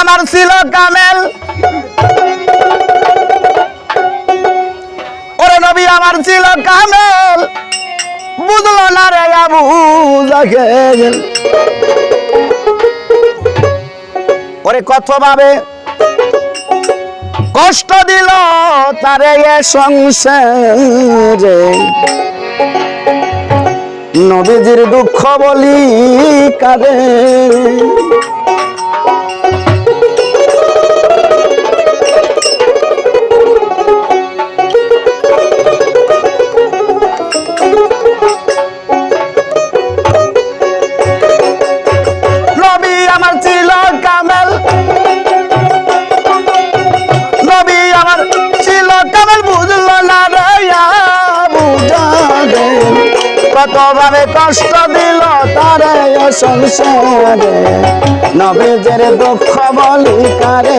আমার ছিল কামেল। ওরে নবী, আমার ছিল কামেল। বুঝলো না রে আবু ওরে কত ভাবে কষ্ট দিল তারে এ সংসারে। নবীজির দুঃখ বলি কারে কত ভাবে কষ্ট দিল তারে সংসারে নবীজের দুঃখ বলি কারে।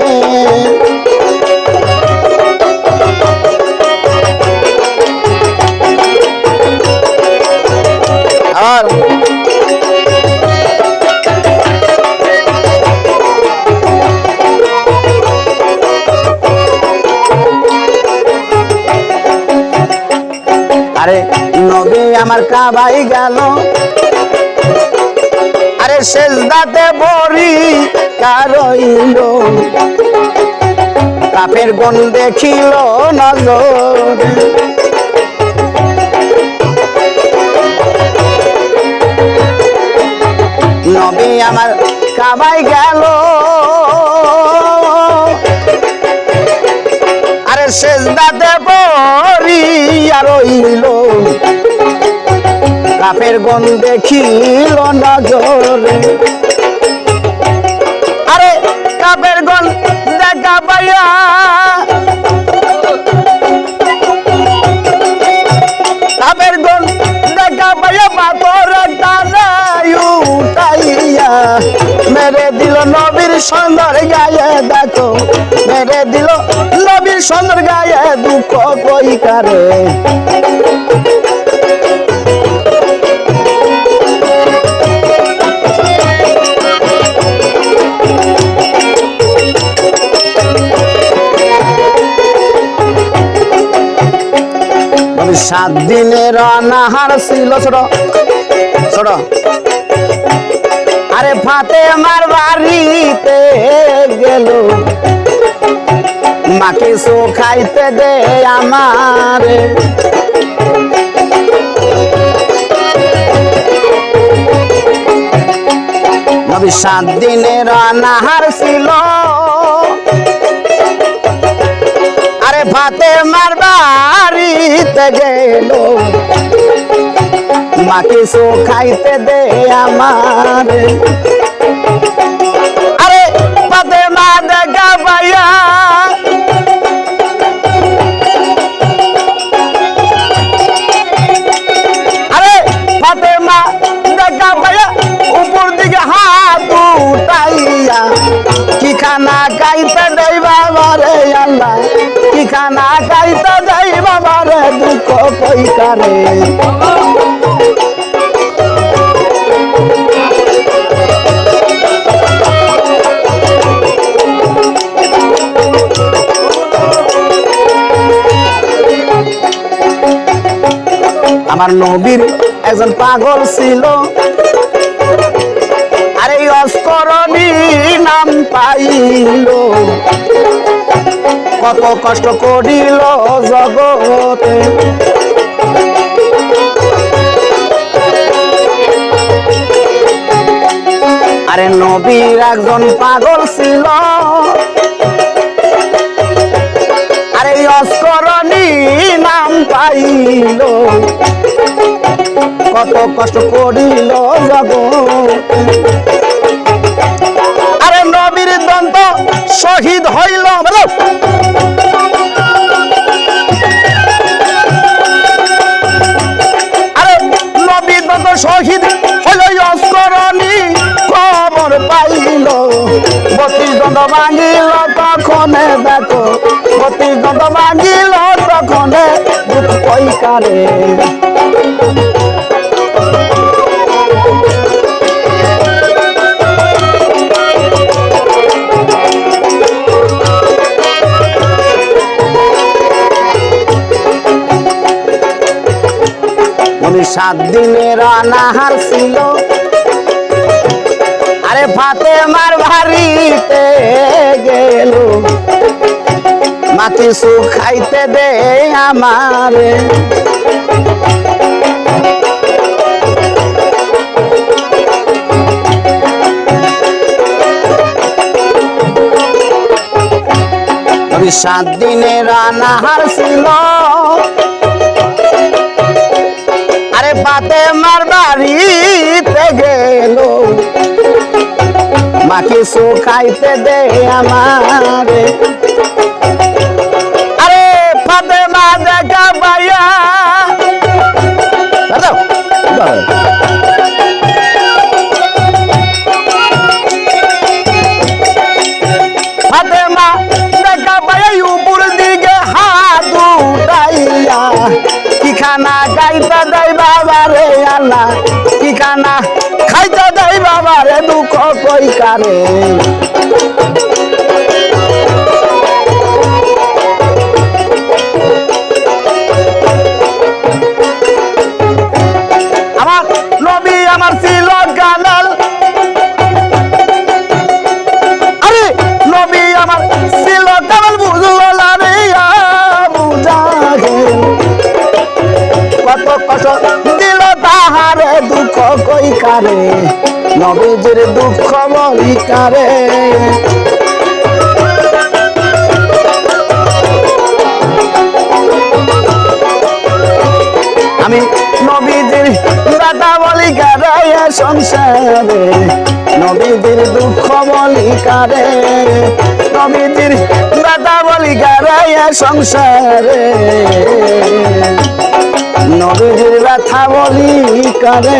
আর আরে নবী আমার কাবাই গেল। আরে শেষ দাতে বড়ি কারইল কাপের গন দেখিল নজর। নবী আমার কাবাই গেল। আরে শেষ দাতে পড়ি আর রইল। কাপের গন দেখিল নজরে আরে কাপের গন দেখা পাইয়া নবীর সুন্দর গায়ে দেখো, মেরে দিল নবীর সুন্দর গায়ে দুঃখ কই কারে সাত দিনের অনাহার ছিল ছোট ছোট ফাতে আমার বাড়িতে গেল। মাকে সো খাইতে দে আমার। নবী সাত দিনের অনাহার ছিল। আরে ভাতে মার বাড়িতে গেল। মাকে সো খাইতে দে আমার। আরে ভাতে মা দেখা পাইয়া আরে ভাতে মা দেখা পাইয়া উপর দিকে হাত উঠাইয়া। কি খানা খাইতে দেই বাবা রে আল্লাহ কি খানা খাইতে দেই বাবা রে দুঃখ কইকারে আমার নবীর একজন পাগল ছিল। আরে অস্করণী নাম পাইল। কত কষ্ট করিল জগতে। আরে নবীর একজন পাগল ছিল। কত কষ্ট করিল জগতে আরে নবীর দন্ত শহীদ হইল। আরে নবীর দন্ত শহীদ হইল অস্করণী খবর পাইল। বত্রিশ দন্ত ভাঙিল তখনে দেখো। বত্রিশ দন্ত ভাঙিল তখনে দুঃখ পৈকারে সাত দিনের অনাহার ছিল। আরে ফাতে মার ভারিতে গেল। মা কিছু খাইতে দে আমারে। সাত দিনের অনাহার ছিল। পাতে মার বাড়িতে গেল। মাটি কিছু দে আমারে। খানা খাইতে দেই বাবা রে দুঃখ কই কারে। আমি নবীজির দাদা বলি কারে এ সংসারে, নবীজির দুঃখ বলি কারে নবীজির দাদা বলি কারে এ সংসারে। নবীজির ব্যথা বলি কারে